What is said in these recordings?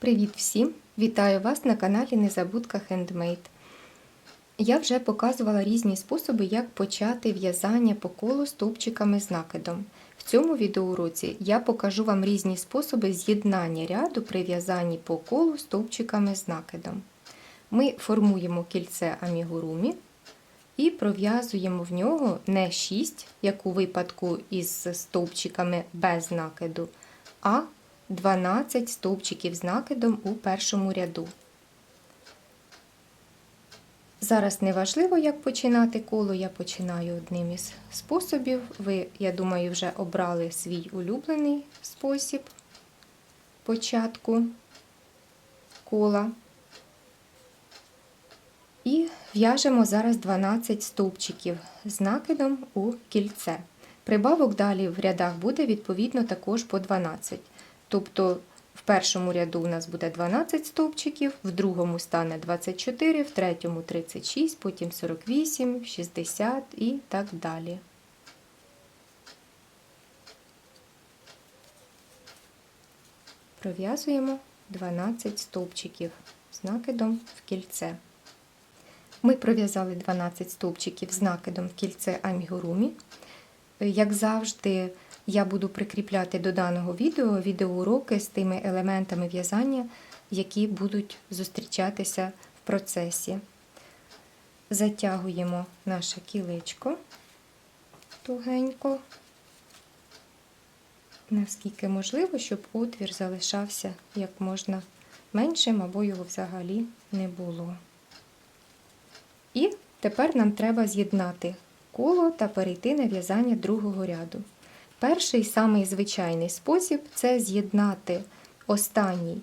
Привіт всім! Вітаю вас на каналі Незабудка Handmade. Я вже показувала різні способи, як почати в'язання по колу стовпчиками з накидом. В цьому відеоуроці я покажу вам різні способи з'єднання ряду при в'язанні по колу стовпчиками з накидом. Ми формуємо кільце амігурумі і пров'язуємо в нього не 6, як у випадку із стовпчиками без накиду, а 12 стовпчиків з накидом у першому ряду. Зараз не важливо, як починати коло, я починаю одним із способів. Ви, я думаю, вже обрали свій улюблений спосіб початку кола. І в'яжемо зараз 12 стовпчиків з накидом у кільце. Прибавок далі в рядах буде відповідно також по 12. Тобто в першому ряду у нас буде 12 стовпчиків, в другому стане 24, в третьому 36, потім 48, 60 і так далі. Пров'язуємо 12 стовпчиків з накидом в кільце. Ми пров'язали 12 стовпчиків з накидом в кільце амігурумі. Як завжди, я буду прикріпляти до даного відео відеоуроки з тими елементами в'язання, які будуть зустрічатися в процесі. Затягуємо наше кілечко тугенько, наскільки можливо, щоб отвір залишався як можна меншим, або його взагалі не було. І тепер нам треба з'єднати коло та перейти на в'язання другого ряду. Перший самий звичайний спосіб це з'єднати останній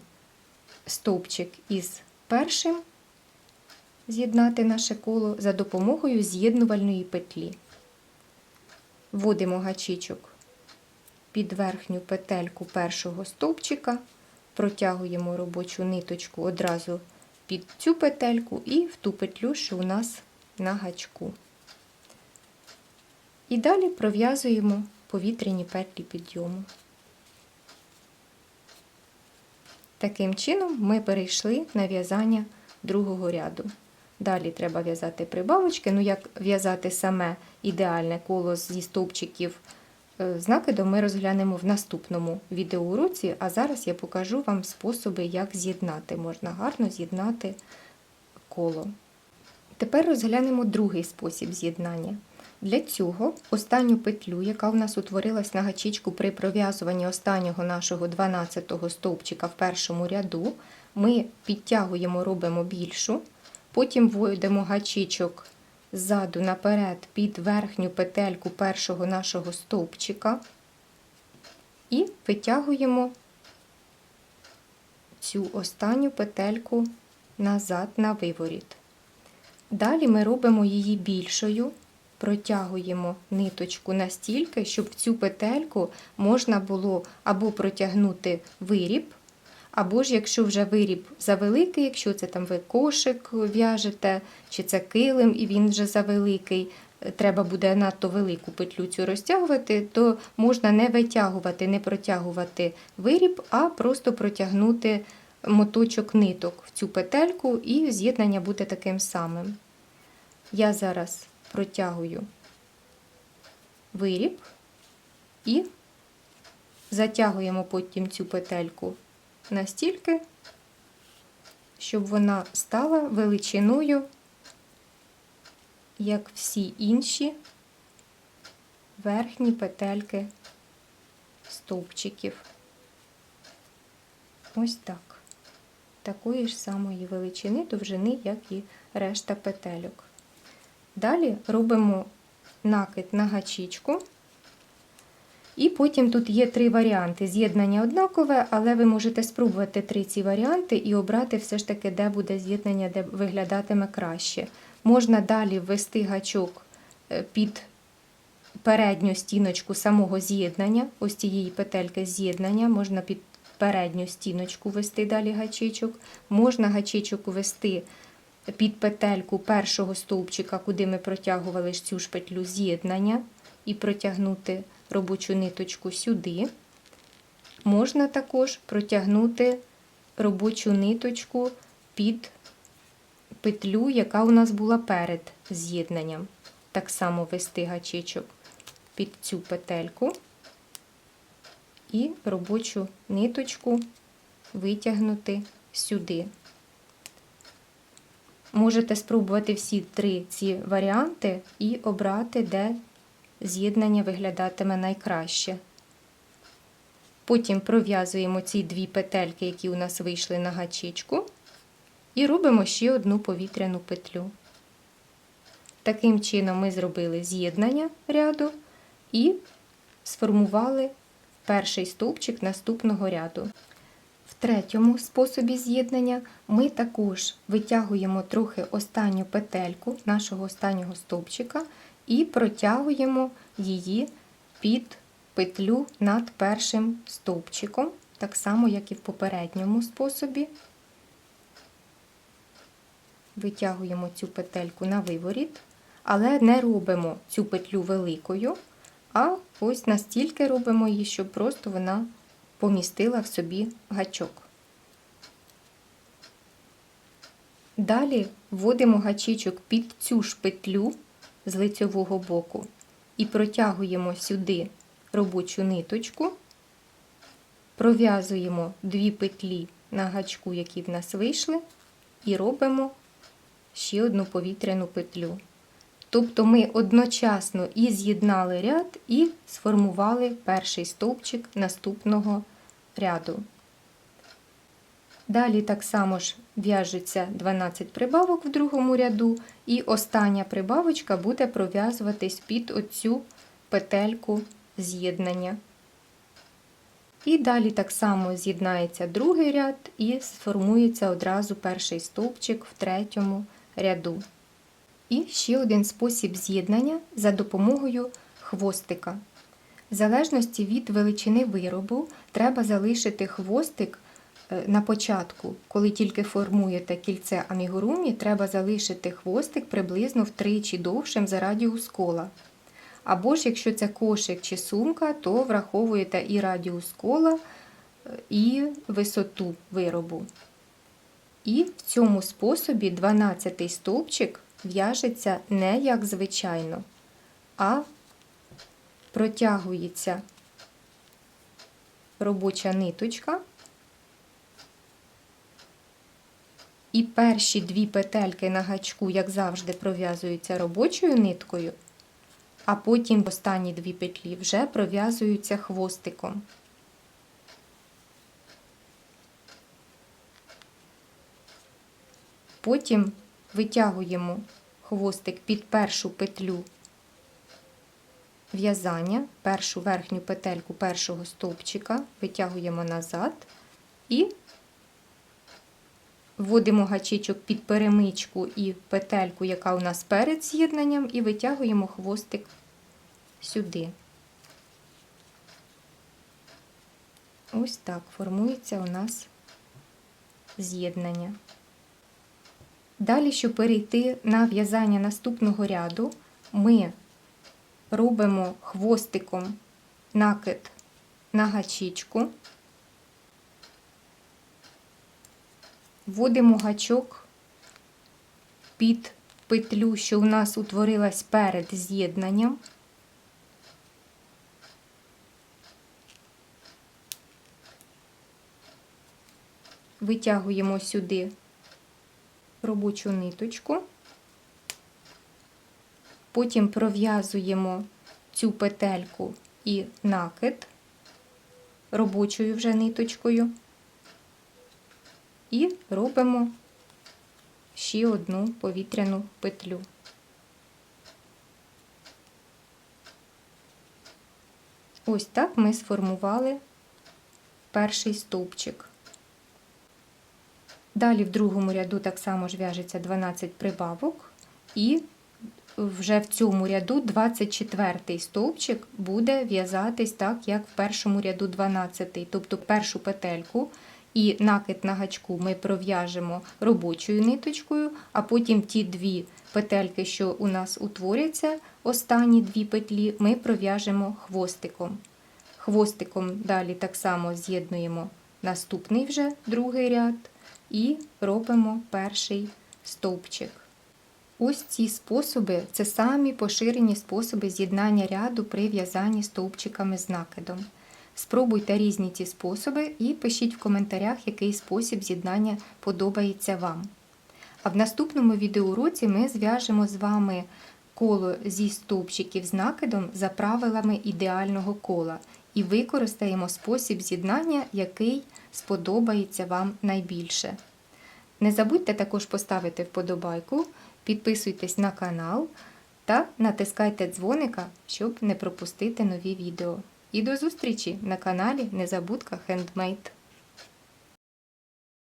стовпчик із першим, з'єднати наше коло за допомогою з'єднувальної петлі. Вводимо гачичок під верхню петельку першого стовпчика, протягуємо робочу ниточку одразу під цю петельку і в ту петлю, що у нас на гачку. І далі пров'язуємо повітряні петлі підйому. Таким чином ми перейшли на в'язання другого ряду. Далі треба в'язати прибавочки. Ну, як в'язати саме ідеальне коло зі стовпчиків з накидом, ми розглянемо в наступному відеоуроці, а зараз я покажу вам способи, як з'єднати. Можна гарно з'єднати коло. Тепер розглянемо другий спосіб з'єднання. Для цього останню петлю, яка в нас утворилась на гачічку при пров'язуванні останнього нашого 12-го стовпчика в першому ряду, ми підтягуємо, робимо більшу, потім вводимо гачічок ззаду наперед під верхню петельку першого нашого стовпчика і витягуємо цю останню петельку назад на виворіт. Далі ми робимо її більшою протягуємо ниточку настільки, щоб в цю петельку можна було або протягнути виріб, або ж, якщо вже виріб завеликий, якщо це там ви кошик в'яжете, чи це килим, і він вже завеликий, треба буде надто велику петлю цю розтягувати, то можна не витягувати, не протягувати виріб, а просто протягнути моточок ниток в цю петельку, і з'єднання буде таким самим. Я зараз протягую виріб і затягуємо потім цю петельку настільки, щоб вона стала величиною, як всі інші верхні петельки стовпчиків. Ось так. Такої ж самої величини довжини, як і решта петельок. Далі робимо накид на гачічку. І потім тут є три варіанти. З'єднання однакове, але ви можете спробувати три ці варіанти і обрати все ж таки, де буде з'єднання, де виглядатиме краще. Можна далі ввести гачок е, під передню стіночку самого з'єднання, ось цієї петельки з'єднання, можна під передню стіночку ввести далі гачичок, можна гачичок ввести під петельку першого стовпчика, куди ми протягували цю ж петлю з'єднання, і протягнути робочу ниточку сюди. Можна також протягнути робочу ниточку під петлю, яка у нас була перед з'єднанням. Так само ввести гачечок під цю петельку і робочу ниточку витягнути сюди. Можете спробувати всі три ці варіанти і обрати, де з'єднання виглядатиме найкраще. Потім пров'язуємо ці дві петельки, які у нас вийшли на гачечку, і робимо ще одну повітряну петлю. Таким чином ми зробили з'єднання ряду і сформували перший стовпчик наступного ряду. В третьому способі з'єднання ми також витягуємо трохи останню петельку нашого останнього стовпчика і протягуємо її під петлю над першим стовпчиком, так само, як і в попередньому способі. Витягуємо цю петельку на виворіт, але не робимо цю петлю великою, а ось настільки робимо її, щоб просто вона помістила в собі гачок. Далі вводимо гачечок під цю ж петлю з лицьового боку і протягуємо сюди робочу ниточку, пров'язуємо дві петлі на гачку, які в нас вийшли, і робимо ще одну повітряну петлю. Тобто ми одночасно і з'єднали ряд, і сформували перший стовпчик наступного ряду. Далі так само ж в'яжуться 12 прибавок в другому ряду, і остання прибавочка буде пров'язуватись під оцю петельку з'єднання. І далі так само з'єднається другий ряд і сформується одразу перший стовпчик в третьому ряду. І ще один спосіб з'єднання за допомогою хвостика. В залежності від величини виробу треба залишити хвостик е, на початку, коли тільки формуєте кільце амігурумі, треба залишити хвостик приблизно втричі довшим за радіус кола. Або ж, якщо це кошик чи сумка, то враховуєте і радіус кола, е, і висоту виробу. І в цьому способі 12-й стовпчик в'яжеться не як звичайно, а протягується робоча ниточка. І перші дві петельки на гачку, як завжди, пров'язуються робочою ниткою, а потім останні дві петлі вже пров'язуються хвостиком. Потім витягуємо хвостик під першу петлю в'язання, першу верхню петельку першого стовпчика, витягуємо назад і вводимо гачечок під перемичку і петельку, яка у нас перед з'єднанням, і витягуємо хвостик сюди. Ось так формується у нас з'єднання. Далі, щоб перейти на в'язання наступного ряду, ми робимо хвостиком накид на гачічку, вводимо гачок під петлю, що у нас утворилась перед з'єднанням. Витягуємо сюди робочу ниточку, потім пров'язуємо цю петельку і накид робочою вже ниточкою, і робимо ще одну повітряну петлю. Ось так ми сформували перший стовпчик. Далі в другому ряду так само ж в'яжеться 12 прибавок, і вже в цьому ряду 24 стовпчик буде в'язатись так, як в першому ряду 12, тобто першу петельку і накид на гачку ми пров'яжемо робочою ниточкою, а потім ті дві петельки, що у нас утворяться, останні дві петлі, ми пров'яжемо хвостиком. Хвостиком далі так само з'єднуємо наступний вже другий ряд і робимо перший стовпчик. Ось ці способи це самі поширені способи з'єднання ряду при в'язанні стовпчиками з накидом. Спробуйте різні ці способи і пишіть в коментарях, який спосіб з'єднання подобається вам. А в наступному відеоуроці ми зв'яжемо з вами коло зі стовпчиків з накидом за правилами ідеального кола і використаємо спосіб з'єднання, який сподобається вам найбільше. Не забудьте також поставити вподобайку, підписуйтесь на канал та натискайте дзвоника, щоб не пропустити нові відео. І до зустрічі на каналі Незабудка Хендмейд.